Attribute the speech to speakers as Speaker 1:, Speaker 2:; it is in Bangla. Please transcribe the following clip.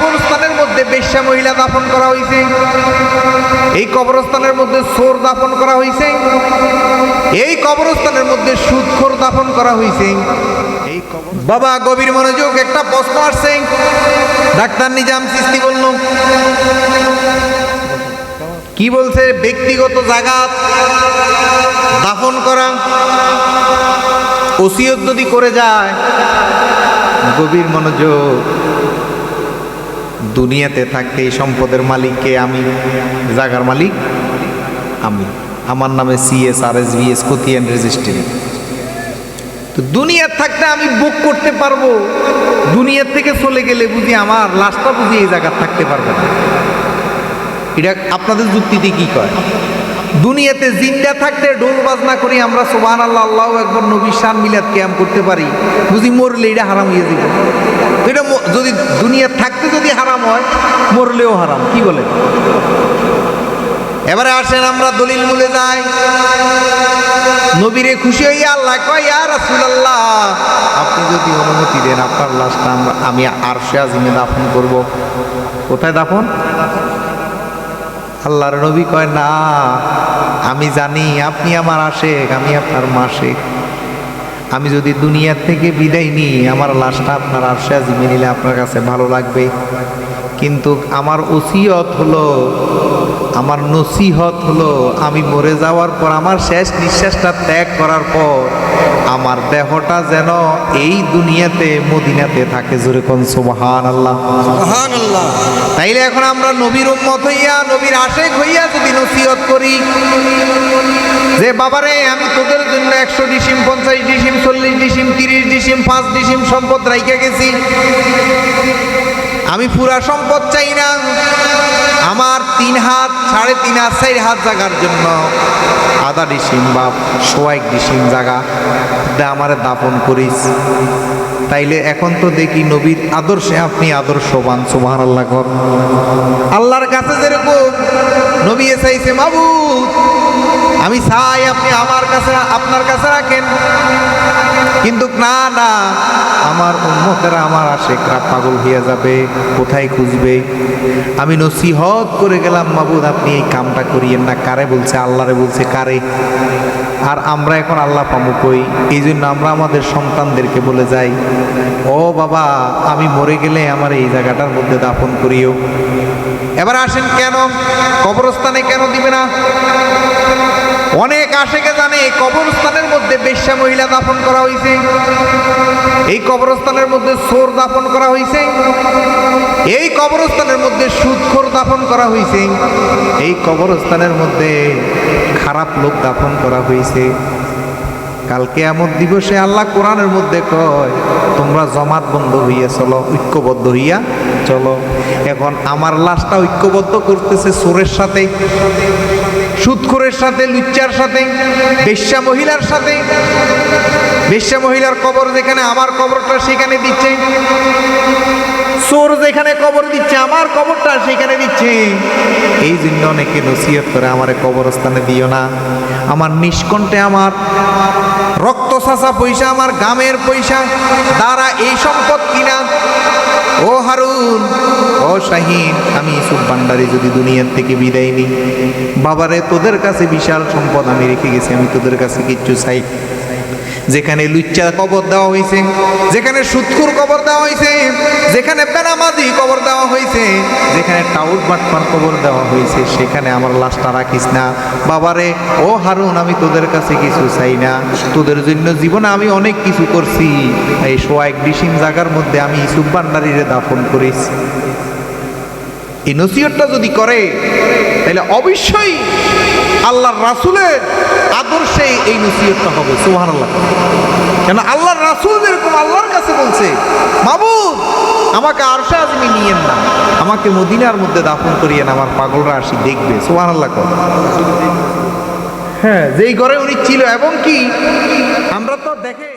Speaker 1: কবরস্থানের মধ্যে বেশ্যা মহিলা দাফন করা হয়েছে এই কবরস্থানের মধ্যে সোর দাফন করা হয়েছে এই কবরস্থানের মধ্যে সুদখোর দাফন করা হয়েছে বাবা, গভীর মনোযোগ, একটা প্রশ্ন আসছে। ডাক্তার নিজাম সৃষ্টি বলল কি বলছে? ব্যক্তিগত জায়গা দাফন করা। ওসিয়ত যদি করে যায়, গভীর মনোযোগ। দুনিয়াতে থাকতে এই সম্পদের মালিককে আমি, জাগার মালিক আমি। আমার নামে C S R S V S খতিয়ান রেজিস্ট্রি তো দুনিয়ার থাকতে আমি বুক করতে পারব। দুনিয়ার থেকে চলে গেলে বুঝি আমার লাশটা বুঝি এই জায়গায় থাকতে পারবে না। এটা আপনাদের যুক্তিতে কি কয়? দুনিয়াতে জিন্দা থাকতে ডোল বাজনা করি আমরা সোবান আল্লাহ আল্লাহ একবার নবী শান মিলাদ ক্যাম করতে পারি। বুঝি মরলে এটা হারাম হয়ে যাব। এটা যদি দুনিয়া থাকতে যদি হারাম হয়, মরলেও হারাম, কি বলে? এবারে আসেন আমরা দলিল মূলে যাই। নবীরে খুশি হইয়া আল্লাহ কয়, ইয়া রাসূলুল্লাহ, আপনি যদি অনুমতি দেন, আপনার লাশটা আমরা আমি আরশে আজিমে দাফন করব। কোথায় দাফন? আল্লাহর নবী কয়, না, আমি জানি, আপনি আমার আশেক আমি আপনার মাসেক আমি যদি দুনিয়ার থেকে বিদায় নিই, আমার লাশটা আপনার আরশে আজিমে নিলে আপনার কাছে ভালো লাগবে। কিন্তু আমার ওসিয়ত হলো আমার নসিহত হলো আমি মরে যাওয়ার পর আমার শেষ নিঃশ্বাসটা ত্যাগ করার পর আমার দেহটা যেন এই দুনিয়াতে মদিনাতে থাকে। জোরে কোন সুবহান আল্লাহ তাইলে এখন আমরা নবীর উম্মত হইয়া নবীর আশেক হইয়া যদি নসিহত করি যে বাবারে আমি তোদের জন্য একশো ডিসিম পঞ্চাশ ডিসিম চল্লিশ ডিসিম তিরিশ ডিসিম পাঁচ ডিসিম সম্পদ রাইখা গেছি। আমি পুরা সম্পদ চাই না। আমার তিন হাত, সাড়ে তিন হাত, চার হাত জাগার জন্য আধা ডিসিম বা সোয়াইক ডিসিম জাগা। আমার দাপন করিস। তাইলে এখন তো দেখি নবীর আদর্শে আপনি আদর্শ বান সুবহান আল্লাহ কর। আল্লাহর কাছে যেরকম নবী এসাইছে মাবুদ আমি চাই আপনি আমার কাছে, আপনার কাছে রাখেন। কিন্তু না না, আমার উম্মতেরা আমার আশেকরা পাগল হইয়া যাবে, কোথায় খুঁজবে? আমি নসিহত করে গেলাম, মাবুদ, আপনি এই কামটা করিয়েন না। কারে বলছে? আল্লাহরে বলছে, কারে? আর আমরা এখন আল্লাহ পামু কই? এই জন্য আমরা আমাদের সন্তানদেরকে বলে যাই, ও বাবা, আমি মরে গেলে আমার এই জায়গাটার মধ্যে দাফন করিও। এবার আসেন কেন? কবরস্থানে কেন দিবে না? অনেক আশেকে জানে কবরস্থানের মধ্যে বেশ্যা মহিলা দাফন করা হয়েছে এই কবরস্থানের মধ্যে সোর দাফন করা হয়েছে এই কবরস্থানের মধ্যে সুদখোর দাফন করা হয়েছে এই কবরস্থানের মধ্যে খারাপ লোক দাফন করা হয়েছে কালকে এমন দিবসে আল্লাহ কোরআনের মধ্যে কয়, তোমরা জমাত বন্ধ হইয়া চলো, ঐক্যবদ্ধ হইয়া চলো। এখন আমার লাশটা ঐক্যবদ্ধ করতেছে সুরের সাথে সুদখোরের সাথে, লুচ্চার সাথে, বেশ্যা মহিলার সাথে। বেশ্যা মহিলার কবর যেখানে, আমার কবরটা সেখানে দিচ্ছে। চোর যেখানে কবর দিচ্ছে, আমার কবরটা সেখানে দিচ্ছে। এই জন্য অনেকে নসিহত করে, আমার কবরস্থানে দিও না। আমার নিষ্কণ্ঠে আমার রক্ত সাসা পয়সা, আমার গামের পয়সা, দ্বারা এই সম্পদ কিনা? ও হারুন ও আমি ইসুফ ভান্ডারি যদি দুনিয়ার থেকে বিদায় নিই। বাবারে, তোদের কাছে বিশাল সম্পদ আমি রেখে গেছি, আমি তোদের কাছে কিচ্ছু চাই। যেখানে লুচ্চা কবর দেওয়া হয়েছে, যেখানে সুৎকুর কবর দেওয়া হয়েছে, যেখানে বেনামাজি কবর দেওয়া হয়েছে, যেখানে টাউট বাটপার কবর দেওয়া হয়েছে, সেখানে আমার লাশটা রাখিস না। বাবারে, ও হারুন, আমি তোদের কাছে কিছু চাই না। তোদের জন্য জীবনে আমি অনেক কিছু করছি। এই সোয়াক ডিসিম জায়গার মধ্যে আমি ইসুফ ভান্ডারিরে দাফন করিস এই নসিহতটা যদি করে, তাহলে অবশ্যই আল্লাহর রাসুলের আদর্শে এই নসিহতটা হবে সুহান আল্লাহ কেন আল্লাহর রাসুল যেরকম আল্লাহর কাছে বলছে, মাবুদ, আমাকে আরশা আজমি নিয়েন না। আমাকে মদিনার মধ্যে দাফন করিয়েন আমার পাগলরা আসি দেখবে। সোহান আল্লাহ কর। হ্যাঁ যেই ঘরে উনি ছিল, এবং কি, আমরা তো দেখে